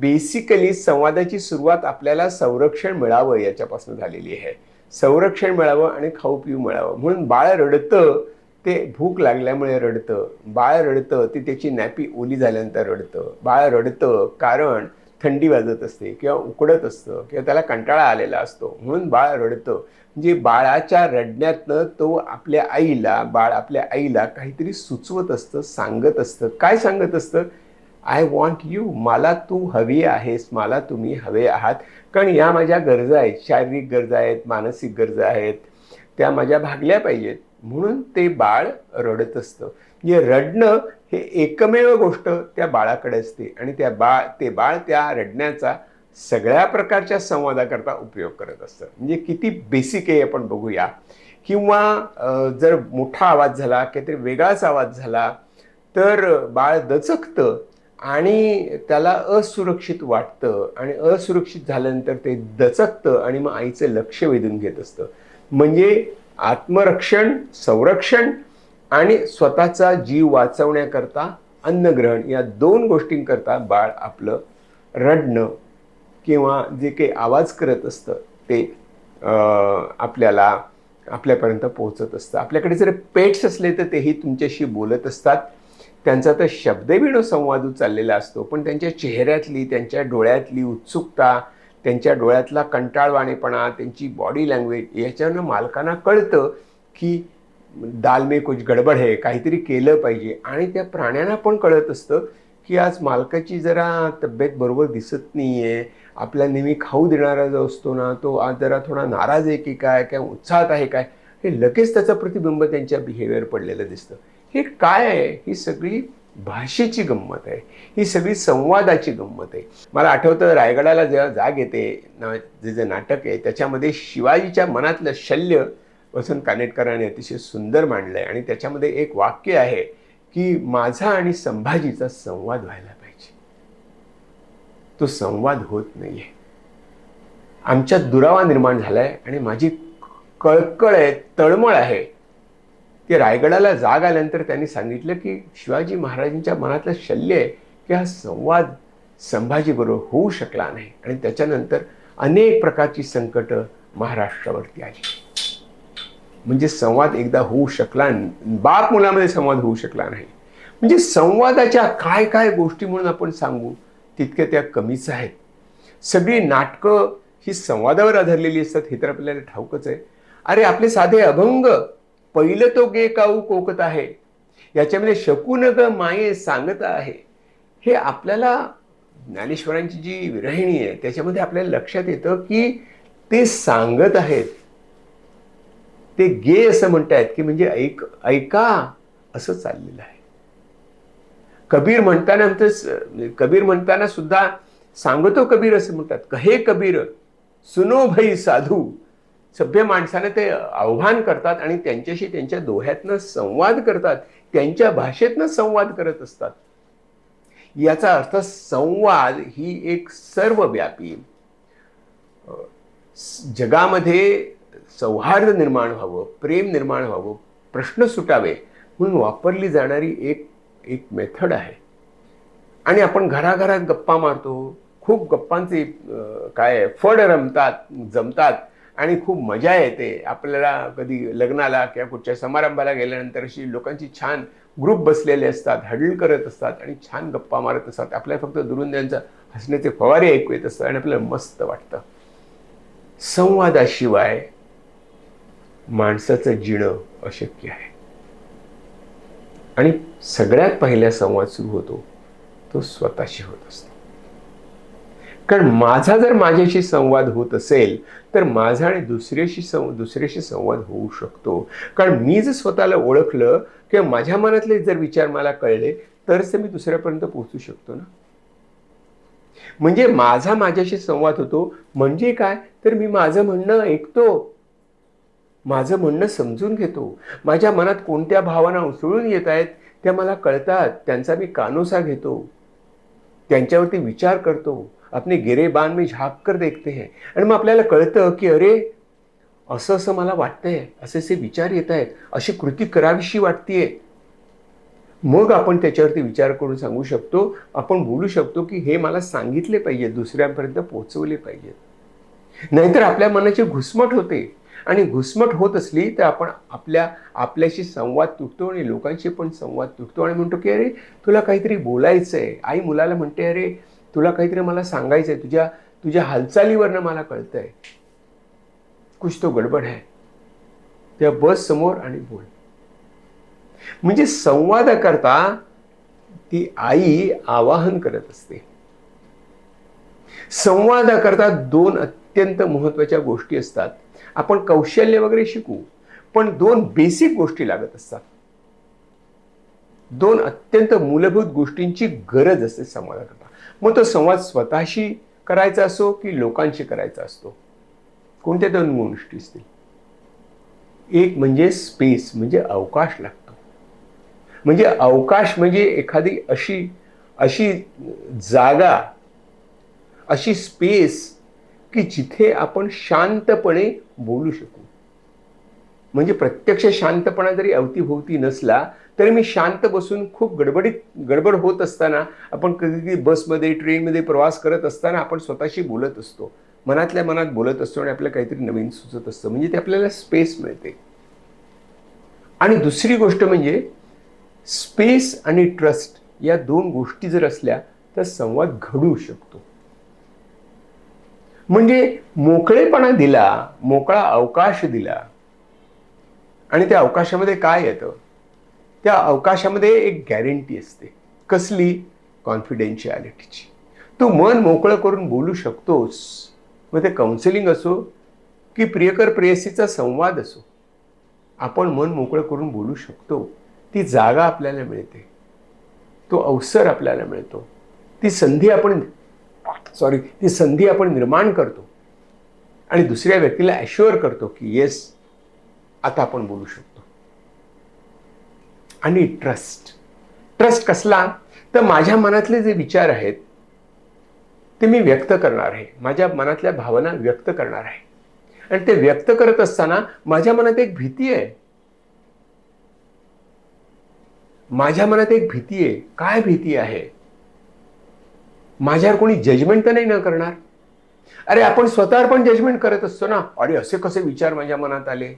Basically संवादाची सुरुवात आपल्याला संरक्षण मिळावं याच्यापासून झालेली आहे. संरक्षण मिळावं आणि खाऊ पिऊ मिळावं. म्हणून बाळ रडतं ते भूक लागल्यामुळे रडतं. बाळ रडतं ते त्याची नॅपी ओली झाल्यानंतर रडतं. बाळ रडतं कारण थंडी वाजत असते किंवा उकडत असतं किंवा त्याला कंटाळा आलेला असतो. म्हणून बाळ रडतं. म्हणजे बाळाच्या रडण्यातनं तो आपल्या आईला बाळ आपल्या आईला काहीतरी सुचवत असतं सांगत असतं. काय सांगत असतं? आय वॉन्ट यू मला तू हवी आहेस. मला तुम्ही हवे आहात. कारण या माझ्या गरजा आहेत. शारीरिक गरजा आहेत. मानसिक गरजा आहेत. त्या माझ्या भागल्या पाहिजेत. म्हणून ते बाळ रडत असतं. म्हणजे रडणं हे एकमेव गोष्ट त्या बाळाकडे असते. आणि त्या बाळ ते बाळ त्या रडण्याचा सगळ्या प्रकारच्या संवादाकरता उपयोग करत असतं. म्हणजे किती बेसिक आहे आपण बघूया. किंवा जर मोठा आवाज झाला काहीतरी वेगळाच आवाज झाला तर बाळ दचकतं. आणि त्याला असुरक्षित वाटतं आणि असुरक्षित झाल्यानंतर ते दचकतं आणि मग आईचं लक्ष वेधून घेत असतं. म्हणजे आत्मरक्षण संरक्षण आणि स्वतःचा जीव वाचवण्याकरता अन्नग्रहण या दोन गोष्टींकरता बाळ आपलं रडणं किंवा जे काही आवाज करत असतं ते आपल्याला आपल्यापर्यंत पोहोचत असतं. आपल्याकडे जर पेट्स असले तर तेही तुमच्याशी बोलत असतात. त्यांचा तर शब्दविणो संवाद चाललेला असतो पण त्यांच्या चेहऱ्यातली त्यांच्या डोळ्यातली उत्सुकता त्यांच्या डोळ्यातला कंटाळवाणेपणा त्यांची बॉडी लँग्वेज याच्यानं मालकांना कळतं की दाल में कुछ गडबड आहे काहीतरी केलं पाहिजे. आणि त्या प्राण्यांना पण कळत असतं की आज मालकाची जरा तब्येत बरोबर दिसत नाही आहे आपल्या नेहमी खाऊ देणारा जो असतो ना तो आज जरा थोडा नाराज आहे की काय किंवा उत्साहात आहे काय हे लगेच त्याचं प्रतिबिंब त्यांच्या बिहेवियर पडलेलं दिसतं. हे काय आहे? ही सगळी भाषेची गंमत आहे. ही सगळी संवादाची गंमत आहे. मला आठवतं रायगडाला जेव्हा जाग येते ना जे जे नाटक आहे त्याच्यामध्ये शिवाजीच्या मनातलं शल्य वसंत कानेटकरांनी अतिशय सुंदर मांडलं आहे आणि त्याच्यामध्ये एक वाक्य आहे की माझा आणि संभाजीचा संवाद व्हायला पाहिजे. तो संवाद होत नाहीये. आमच्यात दुरावा निर्माण झालाय आणि माझी कळकळ आहे तळमळ आहे. की रायगडाला जाग आल्यानंतर त्यांनी सांगितलं की शिवाजी महाराजांच्या मनातलं शल्य आहे की हा संवाद संभाजीबरोबर होऊ शकला नाही. आणि त्याच्यानंतर अनेक प्रकारची संकट महाराष्ट्रावरती आली. म्हणजे संवाद एकदा होऊ शकला बाप मुलामध्ये संवाद होऊ शकला नाही. म्हणजे संवादाच्या काय काय गोष्टी म्हणून आपण सांगू तितक्या त्या कमीच आहेत. सगळी नाटकं ही संवादावर आधारलेली असतात हे तर आपल्याला ठाऊकच आहे. अरे आपले साधे अभंग पहिलं तो गे काऊ कोकत आहे. याच्यामध्ये शकून ग माये सांगत आहे. हे आपल्याला ज्ञानेश्वरांची जी विरहिणी आहे त्याच्यामध्ये आपल्याला लक्षात येतं की ते सांगत आहेत. ते गे असं म्हणतायत की म्हणजे ऐक ऐका असं चाललेलं आहे. कबीर म्हणताना आमचं कबीर म्हणताना सुद्धा सांगतो कबीर असं म्हणतात. कहे कबीर सुनो भई साधू सभ्य माणसाने ते आव्हान करतात आणि त्यांच्याशी त्यांच्या दोह्यातनं संवाद करतात त्यांच्या भाषेतनं संवाद करत असतात. याचा अर्थ संवाद ही एक सर्वव्यापी जगामध्ये सौहार्द निर्माण व्हावं प्रेम निर्माण व्हावं प्रश्न सुटावे म्हणून वापरली जाणारी एक एक मेथड आहे. आणि आपण घराघरात गप्पा मारतो खूप गप्पांचे काय फड रमतात जमतात. आणि खूप मजा येते. आपल्याला कधी लग्नाला किंवा कुठच्या समारंभाला गेल्यानंतर अशी लोकांची छान ग्रुप बसलेले असतात हडल करत असतात आणि छान गप्पा मारत असतात. आपल्याला फक्त दुरून त्यांचा हसण्याचे फवारे ऐकू येत असतात आणि आपल्याला मस्त वाटतं. संवादाशिवाय माणसाचं जिणं अशक्य आहे. आणि सगळ्यात पहिला संवाद सुरू होतो तो स्वतःशी होत असतो. कारण माझा जर माझ्याशी संवाद होत असेल तर माझा आणि दुसऱ्याशी सं दुसऱ्याशी संवाद होऊ शकतो. कारण मी जर स्वतःला ओळखलं किंवा माझ्या मनातले जर विचार मला कळले तरच तर मी दुसऱ्यापर्यंत पोहोचू शकतो ना? म्हणजे माझा माझ्याशी संवाद होतो म्हणजे काय? तर मी माझं म्हणणं ऐकतो. माझं म्हणणं समजून घेतो. माझ्या मनात कोणत्या भावना उसळून येत आहेत त्या मला कळतात. त्यांचा मी कानोसा घेतो. त्यांच्यावरती विचार करतो. अपने गिरेबान मी झाक कर देखते हैं। आणि मग आपल्याला कळतं की अरे असं असं मला वाटतंय असे असे विचार येत आहेत अशी कृती करावीशी वाटतेय. मग आपण त्याच्यावरती विचार करून सांगू शकतो आपण बोलू शकतो की हे मला सांगितले पाहिजे दुसऱ्यांपर्यंत पोहोचवले पाहिजेत नाहीतर आपल्या मनाची घुसमट होते. आणि घुसमट होत असली तर आपण आपल्या आपल्याशी संवाद तुटतो आणि लोकांशी पण संवाद तुटतो. आणि म्हणतो की अरे तुला काहीतरी बोलायचं आहे आई मुलाला म्हणते अरे तुला काहीतरी मला सांगायचं आहे तुझ्या तुझ्या हालचालीवरनं मला कळतंय. कुछ तो गडबड आहे त्या बस समोर आणि बोल. म्हणजे संवादाकरता ती आई आवाहन करत असते. संवादाकरता दोन अत्यंत महत्त्वाच्या गोष्टी असतात. आपण कौशल्य वगैरे शिकू पण दोन बेसिक गोष्टी लागत असतात. दोन अत्यंत मूलभूत गोष्टींची गरज असते संवादाकरता मग तो संवाद स्वतःशी करायचा असो की लोकांशी करायचा असतो? कोणत्या दोन गोष्टी असतील? एक म्हणजे स्पेस म्हणजे अवकाश लागतो. म्हणजे अवकाश म्हणजे एखादी अशी अशी जागा अशी स्पेस की जिथे आपण शांतपणे बोलू शकू. म्हणजे प्रत्यक्ष शांतपणा जरी अवतीभोवती नसला तर मी शांत बसून खूप गडबडीत गडबड होत असताना आपण कधी कधी बसमध्ये ट्रेनमध्ये प्रवास करत असताना आपण स्वतःशी बोलत असतो. मनातल्या मनात बोलत असतो आणि आपल्याला काहीतरी नवीन सुचत असतं. म्हणजे ते आपल्याला स्पेस मिळते. आणि दुसरी गोष्ट म्हणजे स्पेस आणि ट्रस्ट या दोन गोष्टी जर असल्या तर संवाद घडू शकतो. म्हणजे मोकळेपणा दिला मोकळा अवकाश दिला आणि त्या अवकाशामध्ये काय येतं? त्या अवकाशामध्ये एक गॅरंटी असते कसली? कॉन्फिडेन्शियालिटीची तू मन मोकळं करून बोलू शकतोस मग ते काउन्सिलिंग असो की प्रियकर प्रेयसीचा संवाद असो आपण मन मोकळं करून बोलू शकतो. ती जागा आपल्याला मिळते. तो अवसर आपल्याला मिळतो. ती संधी आपण सॉरी ती संधी आपण निर्माण करतो. आणि दुसऱ्या व्यक्तीला ॲश्युअर करतो की येस आता आपण बोलू शकतो. आणि ट्रस्ट. ट्रस्ट कसला? तर माझ्या मनातले जे विचार आहेत ते मी व्यक्त करणार आहे. माझ्या मनातल्या भावना व्यक्त करणार आहे. आणि ते व्यक्त करत असताना माझ्या मनात एक भीती आहे. माझ्या मनात एक भीती आहे. काय भीती आहे? माझ्यावर कोणी जजमेंट तर नाही ना करणार? अरे आपण स्वतःवर पण जजमेंट करत असतो ना? अरे असे कसे विचार माझ्या मनात आले?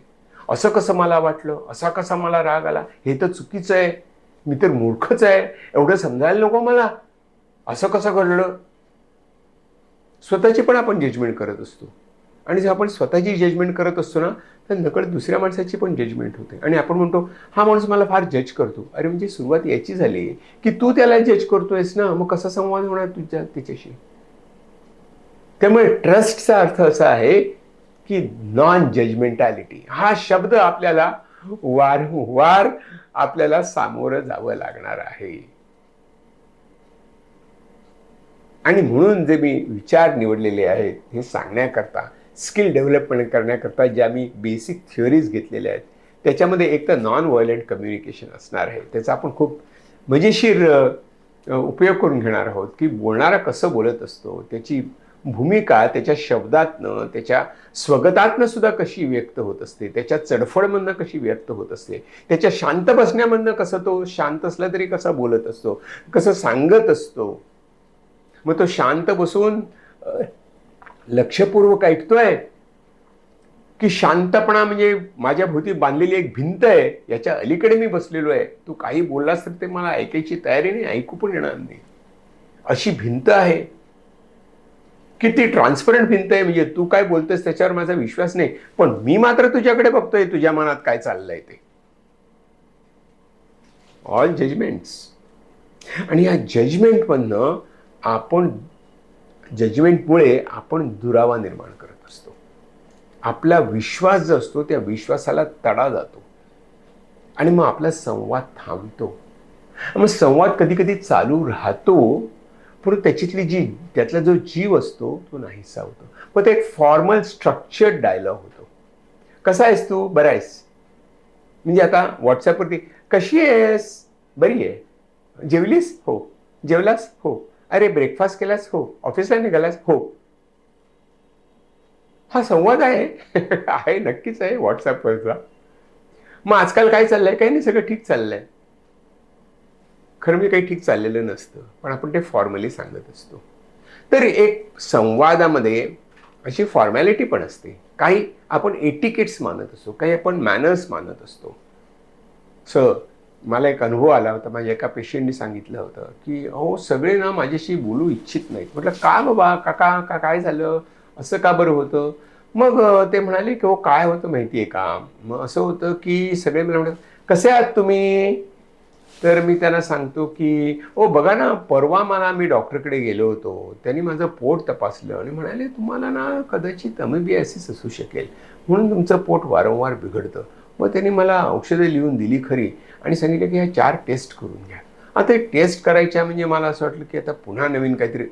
असं कसं मला वाटलं? असा कसा मला राग आला? हे तर चुकीचं आहे. मी तर मूर्खच आहे. एवढं समजायला नको मला. असं कसं घडलं? स्वतःची पण आपण जजमेंट करत असतो. आणि जर आपण स्वतःची जजमेंट करत असतो ना तर नकळत दुसऱ्या माणसाची पण जजमेंट होते. आणि आपण म्हणतो हा माणूस मला फार जज करतो. अरे म्हणजे सुरुवात याची झाली की तू त्याला जज करतोयस ना? मग कसा संवाद होणार तुझ्या त्याच्याशी? त्यामुळे ट्रस्टचा अर्थ असा आहे की नॉन जजमेंटॅलिटी हा शब्द आपल्याला वारंवार आपल्याला सामोरं जावं लागणार आहे. आणि म्हणून जे मी विचार निवडलेले आहेत हे सांगण्याकरता स्किल डेव्हलपमेंट करण्याकरता ज्या मी बेसिक थिअरीज घेतलेल्या आहेत त्याच्यामध्ये एक तर नॉन व्हायलंट कम्युनिकेशन असणार आहे. त्याचा आपण खूप मजेशीर उपयोग करून घेणार आहोत की बोलणारा कसं बोलत असतो त्याची भूमिका त्याच्या शब्दातनं त्याच्या स्वगतातनं सुद्धा कशी व्यक्त होत असते त्याच्या चडफडमधनं कशी व्यक्त होत असते त्याच्या शांत बसण्यामधनं कसं तो शांत असला तरी कसा बोलत असतो कसं सांगत असतो. मग तो शांत बसून लक्षपूर्वक ऐकतोय की शांतपणा म्हणजे माझ्या भोवती बांधलेली एक भिंत आहे याच्या अलीकडे मी बसलेलो आहे. तू काही बोललास तर ते मला ऐकायची तयारी नाही ऐकू पण येणार नाही. अशी भिंत आहे. किती ट्रान्सपरंट भिंत आहे? म्हणजे तू काय बोलतोस त्याच्यावर माझा विश्वास नाही. पण मी मात्र तुझ्याकडे बघतोय तुझ्या मनात काय चाललंय ते. ऑल जजमेंट्स आणि या जजमेंटमधनं आपण जजमेंटमुळे आपण दुरावा निर्माण करत असतो. आपला विश्वास जो असतो त्या विश्वासाला तडा जातो. आणि मग आपला संवाद थांबतो. मग संवाद कधी कधी चालू राहतो परंतु त्याच्यातली जी त्यातला जो जीव असतो तो नाहीसा होतो. मग ते एक फॉर्मल स्ट्रक्चर्ड डायलॉग होतो. कसा आहेस तू? बरा आहेस? म्हणजे आता व्हॉट्सॲपवरती कशी आहेस? बरी आहे. जेवलीस? हो. जेवलास? हो. अरे ब्रेकफास्ट केलास? हो. ऑफिसला निघालास? हो. हा संवाद आहे. आहे नक्कीच आहे व्हॉट्सॲपवरचा मग आजकाल काय चाललंय? काही नाही सगळं ठीक चाललंय. खरं म्हणजे काही ठीक चाललेलं नसतं पण आपण ते फॉर्मली सांगत असतो. तर एक संवादामध्ये अशी फॉर्मॅलिटी पण असते. काही आपण एटिकेट्स मानत असतो काही आपण मॅनर्स मानत असतो. सर मला एक अनुभव आला होता माझ्या एका पेशंटनी सांगितलं होतं की अहो सगळे ना माझ्याशी बोलू इच्छित नाहीत. म्हटलं का बाबा काका का काय झालं? असं का बरं होतं? मग ते म्हणाले की हो काय होतं माहिती आहे का? मग असं होतं की सगळे मला म्हणतात कसे आहात तुम्ही? तर मी त्यांना सांगतो की ओ बघा ना परवा मला मी डॉक्टरकडे गेलो होतो. त्यांनी माझं पोट तपासलं आणि म्हणाले तुम्हाला ना कदाचित अमेबियासिस असू शकेल. म्हणून तुमचं पोट वारंवार बिघडतं. मग त्यांनी मला औषधं लिहून दिली खरी आणि सांगितलं की ह्या चार टेस्ट करून घ्या. आता टेस्ट करायच्या म्हणजे मला असं वाटलं की आता पुन्हा नवीन काहीतरी.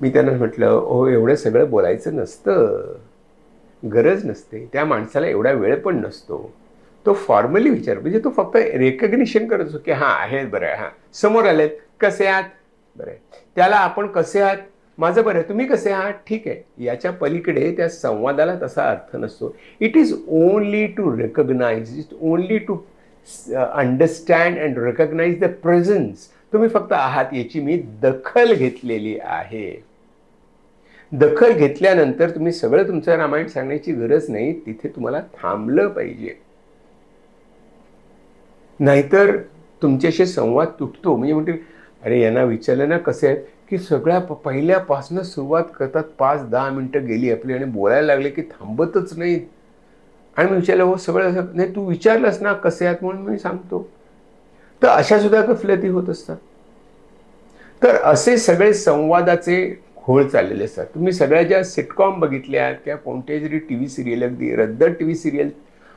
मी त्यांना म्हटलं ओ एवढं सगळं बोलायचं नसतं. गरज नसते. त्या माणसाला एवढा वेळ पण नसतो. तो फॉर्मली विचार म्हणजे तो फक्त रेकग्निशन करत असतो की हां आहेत बरं आहे हां. समोर आलेत कसे आहात? बरं आहे. त्याला आपण कसे आहात? माझं बरं आहे. तुम्ही कसे आहात? ठीक आहे. याच्या पलीकडे त्या संवादाला तसा अर्थ नसतो. It is only to recognise it only to understand and recognise the presence तुम्ही फक्त आहात याची मी दखल घेतलेली आहे. दखल घेतल्यानंतर तुम्ही सगळं तुमचं रामायण सांगण्याची गरज नाही तिथे तुम्हाला थांबलं पाहिजे. नाहीतर तुमच्याशी संवाद तुटतो. म्हणजे म्हणते अरे यांना विचारलं ना कसे आहेत की सगळ्या प- पहिल्यापासनं सुरुवात करतात. पाच दहा मिनटं गेली आपली आणि बोलायला लागले की थांबतच नाहीत आणि मी विचारलं हो सगळं असं नाही तू विचारलंस ना कसे आहात म्हणून मी सांगतो. तर अशा सुद्धा गफलती होत असतात. तर असे सगळे संवादाचे घोळ चाललेले असतात. तुम्ही सगळ्या ज्या सिटकॉम बघितल्या किंवा कोणत्याही जरी टी व्ही सिरियल अगदी रद्द टी व्ही सिरियल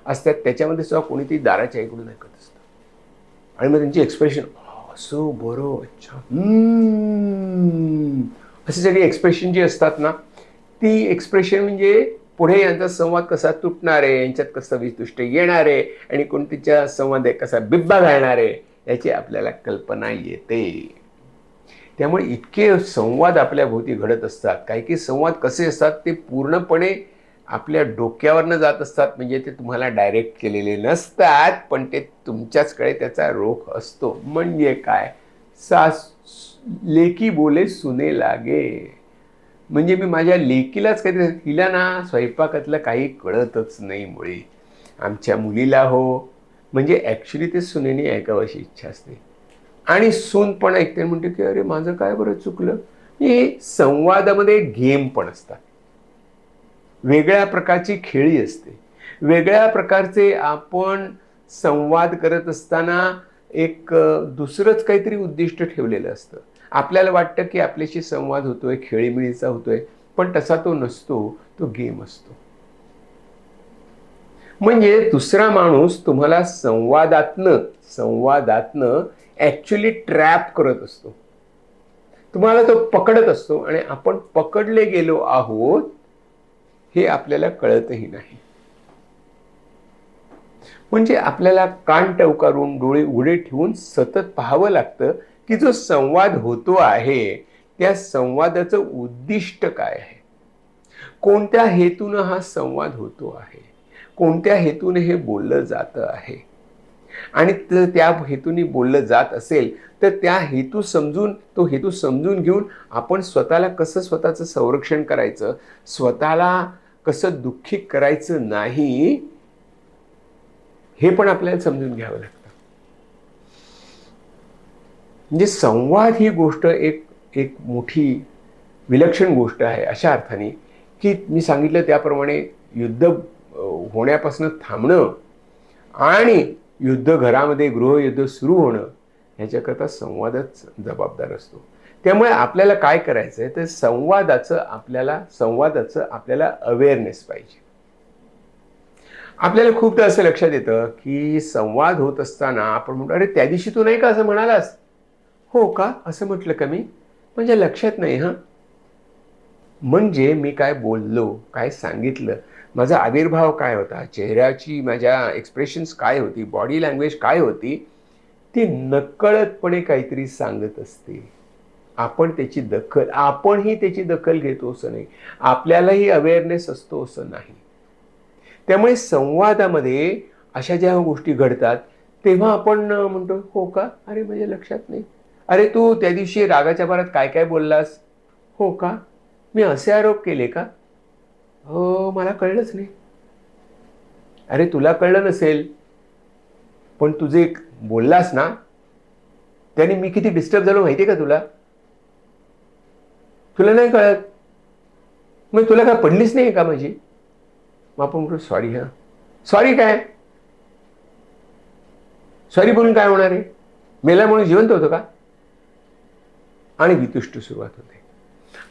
असतात त्याच्यामध्ये सुद्धा कोणीतरी दाराच्या ऐकडून ऐकत असतं. आणि मग त्यांची एक्सप्रेशन असो बरो अच्छा. असे सगळी एक्सप्रेशन जी असतात ना ती एक्सप्रेशन म्हणजे पुढे यांचा संवाद कसा तुटणार आहे यांच्यात कसं विदुष्ट येणार आहे आणि कोणतीच्या संवाद कसा बिब्बा घालणार आहे याची आपल्याला कल्पना येते. त्यामुळे इतके संवाद आपल्या भोवती घडत असतात. काही काही संवाद कसे असतात ते पूर्णपणे आपल्या डोक्यावरनं जात असतात म्हणजे ते तुम्हाला डायरेक्ट केलेले नसतात पण ते तुमच्याचकडे त्याचा रोख असतो. म्हणजे काय? सास लेकी बोले सुने लागे. म्हणजे मी माझ्या लेकीलाच काहीतरी हिला ना स्वयंपाकातलं काही कळतच नाही मुळे. आमच्या मुलीला हो. म्हणजे ॲक्च्युली ते सुनेने ऐकावं अशी इच्छा असते. आणि सून पण ऐकते म्हणते की अरे माझं काय बरं चुकलं? हे संवादामध्ये गेम पण असतात. वेगळ्या प्रकारची खेळी असते. वेगळ्या प्रकारचे आपण संवाद करत असताना एक दुसरंच काहीतरी उद्दिष्ट ठेवलेलं असतं. आपल्याला वाटतं की आपल्याशी संवाद होतोय खेळीमिळीचा होतोय पण तसा तो नसतो तो गेम असतो. म्हणजे दुसरा माणूस तुम्हाला संवादातनं संवादातनं ॲक्च्युली ट्रॅप करत असतो. तुम्हाला तो पकडत असतो आणि आपण पकडले गेलो आहोत हे आपल्याला कळतही नाही. म्हणजे आपल्याला कान टवकारून डोळे उघडे ठेवून सतत पाहावं लागतं की जो संवाद होतो आहे त्या संवादाचं उद्दिष्ट काय आहे? कोणत्या हेतून हा संवाद होतो आहे? कोणत्या हेतूने हे बोललं जातं आहे? आणि त्या हेतूने बोललं जात असेल तर त्या हेतू समजून तो हेतू समजून घेऊन आपण स्वतःला कसं स्वतःचं संरक्षण करायचं? स्वतःला कसं दुःखी करायचं नाही हे पण आपल्याला समजून घ्यावं लागतं. म्हणजे संवाद ही गोष्ट एक एक मोठी विलक्षण गोष्ट आहे अशा अर्थाने की मी सांगितलं त्याप्रमाणे युद्ध होण्यापासून थांबणं आणि युद्ध घरामध्ये गृहयुद्ध सुरू होणं ह्याच्याकरता संवादच जबाबदार असतो. त्यामुळे आपल्याला काय करायचं आहे तर संवादाचं आपल्याला संवादाचं आपल्याला अवेअरनेस पाहिजे. आपल्याला खूपदा असं लक्षात येतं की संवाद होत असताना आपण म्हणतो अरे त्या दिवशी तू नाही का असं म्हणालास? हो का? असं म्हटलं का मी? म्हणजे लक्षात नाही हां. म्हणजे मी काय बोललो काय सांगितलं? माझा आविर्भाव काय होता? चेहऱ्याची माझ्या एक्सप्रेशन्स काय होती? बॉडी लँग्वेज काय होती? ती नकळतपणे काहीतरी सांगत असते. आपण त्याची दखल आपणही त्याची दखल घेतो असं नाही. आपल्यालाही अवेअरनेस असतो असं नाही. त्यामुळे संवादामध्ये अशा ज्या गोष्टी घडतात तेव्हा आपण म्हणतो हो का? अरे माझ्या लक्षात नाही. अरे तू त्या दिवशी रागाच्या भरात काय काय बोललास? हो का? मी असे आरोप केले का? हो मला कळलंच नाही. अरे तुला कळलं नसेल पण तुझे एक बोललास ना त्याने मी किती डिस्टर्ब झालो माहिती आहे का तुला? तुला नाही कळत? मग तुला काय पडलीच नाही का माझी? मग आपण म्हणतो सॉरी हा. सॉरी काय? सॉरी बोलून काय होणार आहे? मेल्यामुळे जिवंत होतं का? आणि वितुष्ट सुरुवात होते.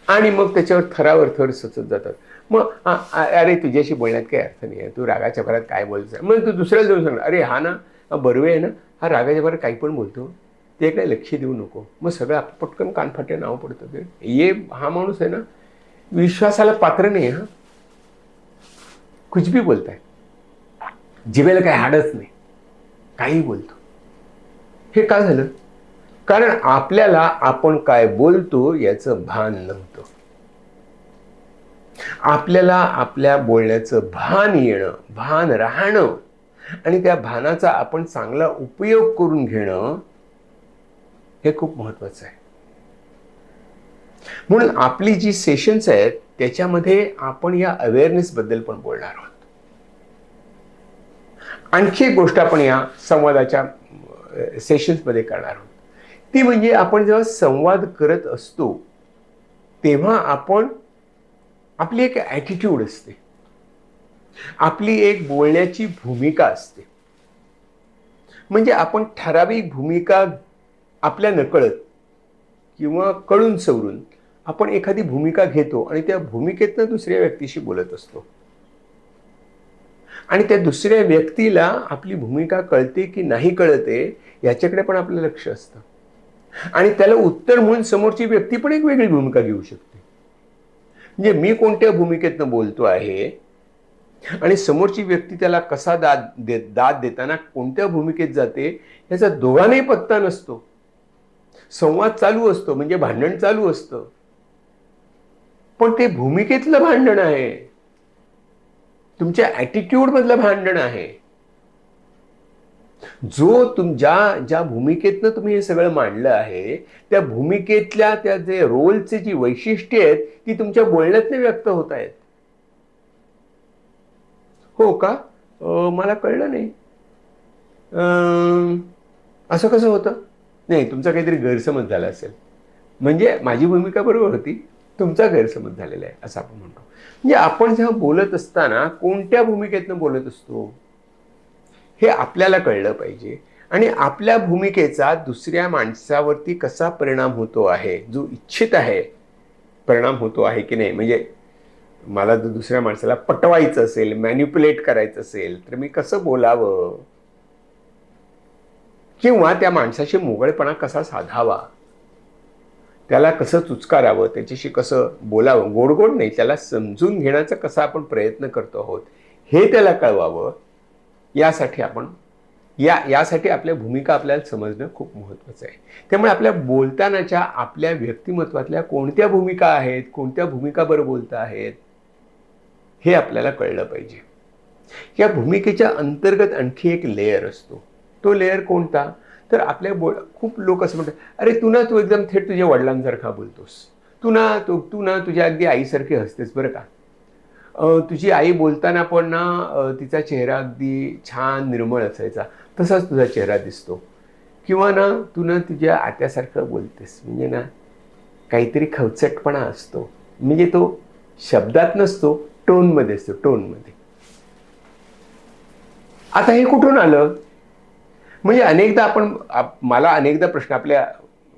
आणि मग त्याच्यावर थरावर थर सचत जातात. मग अरे तुझ्याशी बोलण्यात काही अर्थ नाही आहे. तू रागाच्या भरात काय बोलतोय मग तू दुसऱ्याला जाऊन सांगणार अरे हा ना बरवे बर्वे आहे ना हा रागाच्या भरात काही पण बोलतो. ते काय लक्ष देऊ नको. मग सगळं आप- पटकन कानफाटे नाव पडतं ते. ये हा माणूस आहे ना विश्वासाला पात्र नाही हा. कुछ भी बोलताय. जिभेला काही हाडच नाही. काही बोलतो. हे का झालं? कारण आपल्याला आपण काय बोलतो याचं भान नव्हतं. आपल्याला आपल्या बोलण्याचं भान येणं भान राहणं आणि त्या भानाचा आपण चांगला उपयोग करून घेणं हे खूप महत्वाचं आहे. म्हणून आपली जी सेशन्स आहेत त्याच्यामध्ये आपण या अवेअरनेस बद्दल पण बोलणार आहोत. आणखी एक गोष्ट आपण या संवादाच्या सेशन्समध्ये करणार आहोत. ती म्हणजे आपण जेव्हा संवाद करत असतो तेव्हा आपण आपली एक ॲटिट्यूड असते. आपली एक बोलण्याची भूमिका असते. म्हणजे आपण ठराविक भूमिका आपल्या नकळत किंवा कळून सवरून आपण एखादी भूमिका घेतो आणि त्या भूमिकेतनं दुसऱ्या व्यक्तीशी बोलत असतो. आणि त्या दुसऱ्या व्यक्तीला आपली भूमिका कळते की नाही कळते याच्याकडे पण आपलं लक्ष असतं. आणि त्याला उत्तर म्हणून समोरची व्यक्ती पण एक वेगळी भूमिका घेऊ शकते. म्हणजे मी कोणत्या भूमिकेतनं बोलतो आहे आणि समोरची व्यक्ती त्याला कसा दाद दे दाद देताना कोणत्या भूमिकेत जाते याचा दोघांनाही पत्ता नसतो. संवाद चालू असतो म्हणजे भांडण चालू असतं. पण ते भूमिकेतलं भांडण आहे. तुमच्या ॲटिट्यूडमधलं भांडण आहे. जो तुम ज्या ज्या भूमिकेतनं तुम्ही हे सगळं मांडलं आहे त्या भूमिकेतल्या त्या जे रोलचे जी वैशिष्ट्ये आहेत ती तुमच्या बोलण्यातनं व्यक्त होत आहेत. हो का? मला कळलं नाही. असं कसं होतं? नाही तुमचा काहीतरी गैरसमज झाला असेल. म्हणजे माझी भूमिका बरोबर होती तुमचा गैरसमज झालेला आहे असं आपण म्हणतो. म्हणजे आपण जेव्हा बोलत असताना कोणत्या भूमिकेतनं बोलत असतो? हे आपल्याला कळलं पाहिजे. आणि आपल्या भूमिकेचा दुसऱ्या माणसावरती कसा परिणाम होतो आहे जो इच्छित आहे परिणाम होतो आहे की नाही? म्हणजे मला जर दुसऱ्या माणसाला पटवायचं असेल मॅन्युप्युलेट करायचं असेल तर मी कसं बोलावं? किंवा त्या माणसाशी मोकळेपणा कसा साधावा? त्याला कसं चुचकारावं? त्याच्याशी कसं बोलावं? गोड गोड नाही त्याला समजून घेण्याचा कसा आपण प्रयत्न करतो आहोत हे त्याला कळवावं यासाठी आपण या यासाठी आपल्या भूमिका आपल्याला समजणं खूप महत्त्वाचं आहे. त्यामुळे आपल्या बोलतानाच्या आपल्या व्यक्तिमत्वातल्या कोणत्या भूमिका आहेत कोणत्या भूमिकावर बोलता आहेत हे आपल्याला कळलं पाहिजे. या भूमिकेच्या अंतर्गत आणखी एक लेअर असतो. तो लेअर कोणता? तर आपल्या बोल खूप लोक असं म्हणतात अरे तू ना तू एकदम थेट तुझ्या वडिलांसारखा बोलतोस. तू ना तू तू ना तुझ्या अगदी आईसारखी हसतेस बरं का. तुझी आई बोलताना पण ना तिचा चेहरा अगदी छान निर्मळ असायचा. तसाच तुझा चेहरा दिसतो. किंवा ना तू ना तुझ्या आत्यासारखं बोलतेस. म्हणजे ना काहीतरी खवचटपणा असतो. म्हणजे तो शब्दात नसतो टोनमध्ये असतो टोनमध्ये आता हे कुठून आलं? म्हणजे अनेकदा आपण मला अनेकदा प्रश्न आपल्या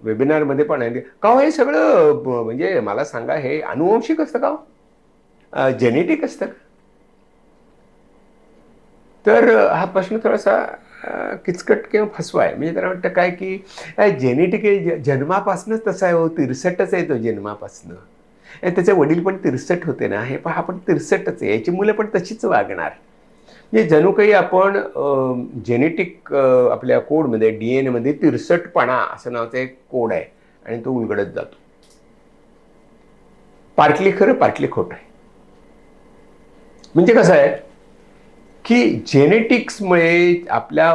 वेबिनारमध्ये पण आहे का हो हे सगळं म्हणजे मला सांगा हे अनुवंशिक असतं का हो? जेनेटिक असतं का? तर हा प्रश्न थोडासा किचकट किंवा फसवा आहे. म्हणजे त्याला वाटतं काय की जेनेटिक जन्मापासूनच तसा आहे हो तिरसटच आहे तो जन्मापासनं. त्याचे वडील पण तिरसट होते ना हे पण आपण तिरसटच आहे याची मुलं पण तशीच वागणार. म्हणजे जणू काही आपण जेनेटिक आपल्या कोडमध्ये डी एन एमध्ये तिरसटपणा असं नावाचा एक कोड आहे आणि तो उलगडत जातो. पार्टली खरं पार्टली खोट आहे. म्हणजे कसं आहे की जेनेटिक्समुळे आपल्या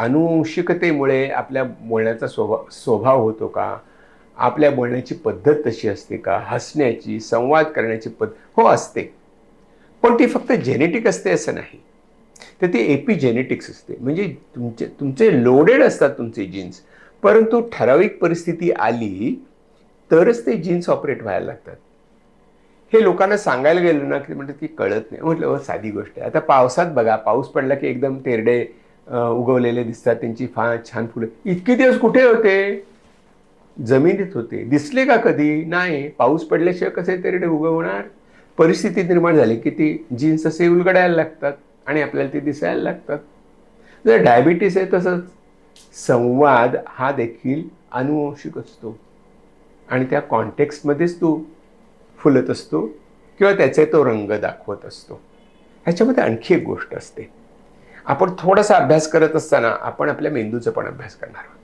अनुवंशिकतेमुळे आपल्या बोलण्याचा स्वभाव स्वभाव होतो का? आपल्या बोलण्याची पद्धत तशी असते का? हसण्याची संवाद करण्याची पद्धत हो असते. पण ती फक्त जेनेटिक असते असं नाही. तर ती एपिजेनेटिक्स असते. म्हणजे तुमचे तुमचे लोडेड असतात तुमचे जीन्स परंतु ठराविक परिस्थिती आली तरच ते जीन्स ऑपरेट व्हायला लागतात. हे लोकांना सांगायला गेलं ना की म्हणतात की कळत नाही. म्हटलं साधी गोष्ट आहे. आता पावसात बघा पाऊस पडला की एकदम तेरडे उगवलेले दिसतात. त्यांची फार छान फुलं. इतके दिवस कुठे होते? जमिनीत होते. दिसले का कधी? नाही. पाऊस पडल्याशिवाय कसे तेरडे उगवणार? परिस्थिती निर्माण झाली की ती जीन्स असे उलगडायला लागतात. आणि आपल्याला ते दिसायला लागतात. जर डायबिटीस आहे तसंच संवाद हा देखील अनुवंशिक असतो. आणि त्या कॉन्टेक्स्टमध्येच तो फुलत असतो किंवा त्याचे तो रंग दाखवत असतो. ह्याच्यामध्ये आणखी एक गोष्ट असते. आपण थोडासा अभ्यास करत असताना आपण आपल्या मेंदूचा पण अभ्यास करणार आहोत.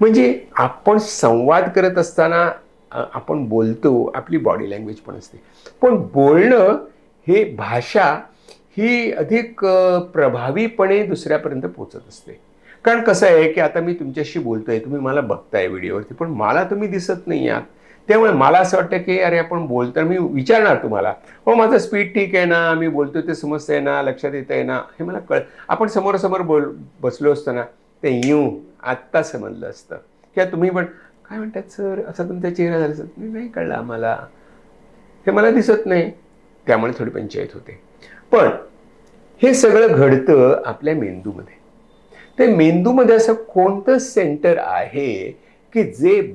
म्हणजे आपण संवाद करत असताना आपण बोलतो आपली बॉडी लँग्वेज पण असते. पण बोलणं हे भाषा ही अधिक प्रभावीपणे दुसऱ्यापर्यंत पोचत असते. कारण कसं आहे की आता मी तुमच्याशी बोलतोय तुम्ही मला बघताय व्हिडिओवरती पण मला तुम्ही दिसत नाही आहात. त्यामुळे मला असं वाटतं की अरे आपण बोलतो मी विचारणार तुम्हाला हो माझं स्पीड ठीक आहे ना मी बोलतो ते समजतंय ना लक्षात येत आहे ना? हे मला कळ आपण समोरासमोर बोल बसलो असतो ना ते येऊ आत्ता समजलं असतं. किंवा तुम्ही पण काय म्हणतात सर? असा तुमचा चेहरा झाला नाही नाही आम्हाला. हे मला दिसत नाही. त्यामुळे थोडी पंचायत होते. पण हे सगळं घडतं आपल्या मेंदूमध्ये. ते मेंदूमध्ये असं कोणतं सेंटर आहे की जे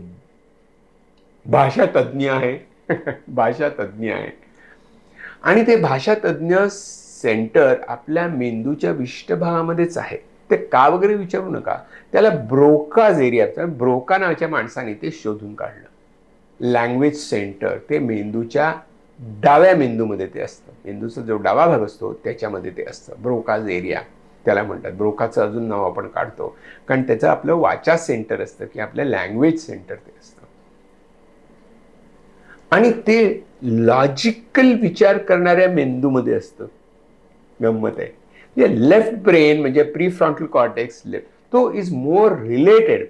भाषा तज्ज्ञ आहे? भाषा तज्ज्ञ आहे. आणि ते भाषा तज्ज्ञ सेंटर आपल्या मेंदूच्या विशिष्ट भागामध्येच आहे. ते का वगैरे विचारू नका. त्याला ब्रोकाज एरिया ब्रोका नावाच्या माणसाने ते शोधून काढलं. लँग्वेज सेंटर ते मेंदूच्या डाव्या मेंदूमध्ये ते असतं. मेंदूचा जो डावा भाग असतो त्याच्यामध्ये ते असतं. ब्रोकाज एरिया त्याला म्हणतात. ब्रोकाचं अजून नाव आपण काढतो. कारण त्याचं आपलं वाचा सेंटर असतं की आपलं लँग्वेज सेंटर ते असतं. आणि ते लॉजिकल विचार करणाऱ्या मेंदूमध्ये असतं. गंमत आहे. म्हणजे लेफ्ट ब्रेन म्हणजे प्री फ्रंटल कॉर्टेक्स लेफ्ट तो is more related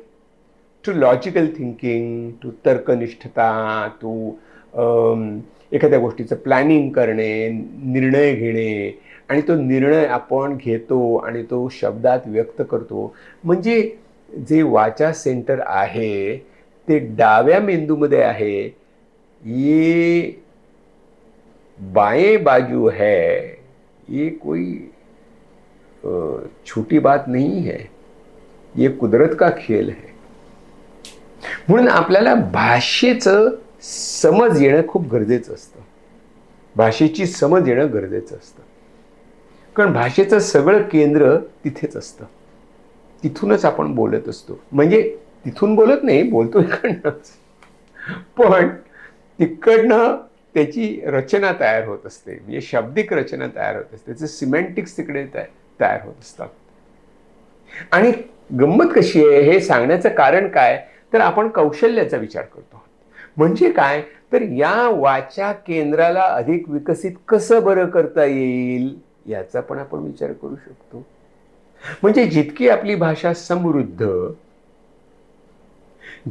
to logical thinking to तर्कनिष्ठता to एखाद्या गोष्टीचं प्लॅनिंग करणे निर्णय घेणे आणि तो निर्णय आपण घेतो आणि तो शब्दात व्यक्त करतो. म्हणजे जे वाचा सेंटर आहे ते डाव्या मेंदूमध्ये आहे. ये बाएं बाजू है ये कोई छोटी बात नहीं है. ये कुदरत का खेल है. म्हणून आपल्याला भाषेचं समज येणं खूप गरजेचं असतं. भाषेची समज येणं गरजेचं असतं. कारण भाषेचं सगळं केंद्र तिथेच असतं. तिथूनच आपण बोलत असतो. म्हणजे तिथून बोलत नाही बोलतो इकडनंच. पण तिकडनं त्याची रचना तयार होत असते. म्हणजे शाब्दिक रचना तयार होत असते. त्याचे सिमेंटिक्स तिकडे तयार होत असतात आणि गंमत कशी आहे? हे सांगण्याचं कारण काय? तर आपण कौशल्याचा विचार करतो. म्हणजे काय? तर या वाचा केंद्राला अधिक विकसित कसं बरं करता येईल याचा पण आपण विचार करू शकतो. म्हणजे जितकी आपली भाषा समृद्ध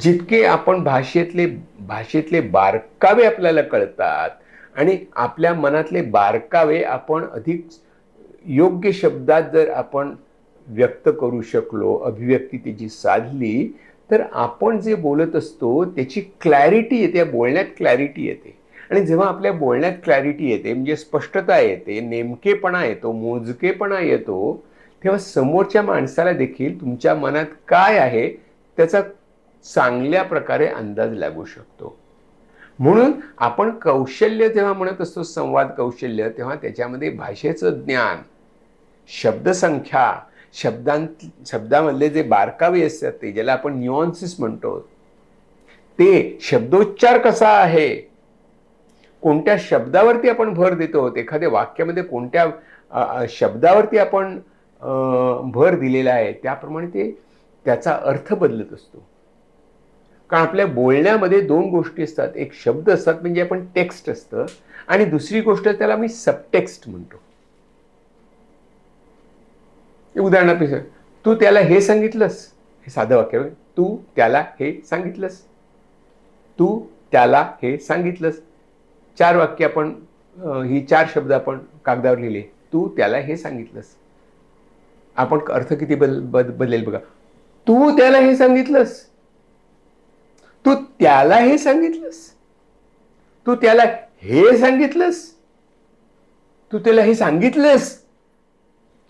जितके आपण भाषेतले भाषेतले बारकावे आपल्याला कळतात आणि आपल्या मनातले बारकावे आपण अधिक योग्य शब्दात जर आपण व्यक्त करू शकलो अभिव्यक्ती त्याची साधली तर आपण जे बोलत असतो त्याची क्लॅरिटी येते या बोलण्यात क्लॅरिटी येते. आणि जेव्हा आपल्या बोलण्यात क्लॅरिटी येते म्हणजे स्पष्टता येते नेमकेपणा येतो मोजकेपणा येतो तेव्हा समोरच्या माणसाला देखील तुमच्या मनात काय आहे त्याचा चांगल्या प्रकारे अंदाज लागू शकतो. म्हणून आपण कौशल्य जेव्हा म्हणत असतो संवाद कौशल्य तेव्हा त्याच्यामध्ये भाषेचं ज्ञान शब्दसंख्या शब्दांत शब्दामधले जे बारकावे असतात ते ज्याला आपण न्युअन्सेस म्हणतो ते शब्दोच्चार कसा आहे? कोणत्या शब्दावरती आपण भर देतो? एखाद्या वाक्यामध्ये कोणत्या शब्दावरती आपण भर दिलेला आहे त्याप्रमाणे ते त्याचा अर्थ बदलत असतो. कारण आपल्या बोलण्यामध्ये दोन गोष्टी असतात. एक शब्द असतात म्हणजे आपण टेक्स्ट असतं आणि दुसरी गोष्ट त्याला मी सबटेक्स्ट म्हणतो. उदाहरणार्थ तू त्याला हे सांगितलंस. हे साधं वाक्य तू त्याला हे सांगितलंस. तू त्याला हे सांगितलंस. चार वाक्य आपण ही चार शब्द आपण कागदावर लिहिले. तू त्याला हे सांगितलंस. आपण अर्थ किती बदल बद बदलेल बघा. तू त्याला हे सांगितलंस. तू त्याला हे सांगितलंस. तू त्याला हे सांगितलंस. तू त्याला हे सांगितलंस.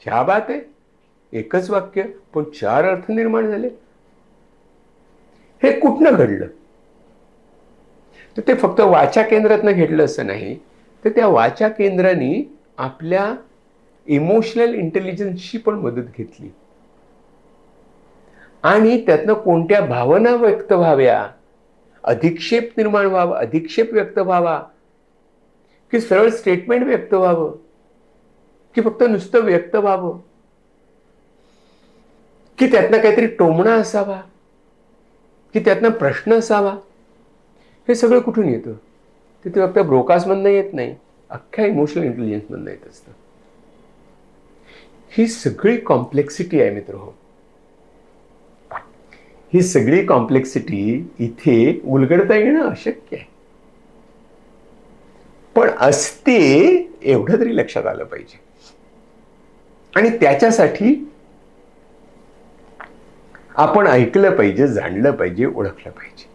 ह्या बात आहे. एकच वाक्य पण चार अर्थ निर्माण झाले. हे कुठनं घडलं? तर ते फक्त वाचा केंद्रातनं घेतलं असं नाही. तर त्या वाचा केंद्राने आपल्या इमोशनल इंटेलिजन्सची पण मदत घेतली. आणि त्यातनं कोणत्या भावना व्यक्त व्हाव्या? अधिक्षेप निर्माण व्हावा अधिक्षेप व्यक्त व्हावा? की सरळ स्टेटमेंट व्यक्त व्हावं? की फक्त नुसतं व्यक्त व्हावं? की त्यातनं काहीतरी टोमणा असावा की त्यातनं प्रश्न असावा हे सगळं कुठून येतं? ते ते फक्त ब्रोकासमधनं येत नाही. अख्ख्या इमोशनल इंटेलिजन्समधनं येत असतं. ही सगळी कॉम्प्लेक्सिटी आहे मित्र हो. ही सगळी कॉम्प्लेक्सिटी इथे उलगडता येणं अशक्य आहे. पण असते एवढं तरी लक्षात आलं पाहिजे. आणि त्याच्यासाठी आपण ऐकलं पाहिजे जाणलं पाहिजे ओळखलं पाहिजे.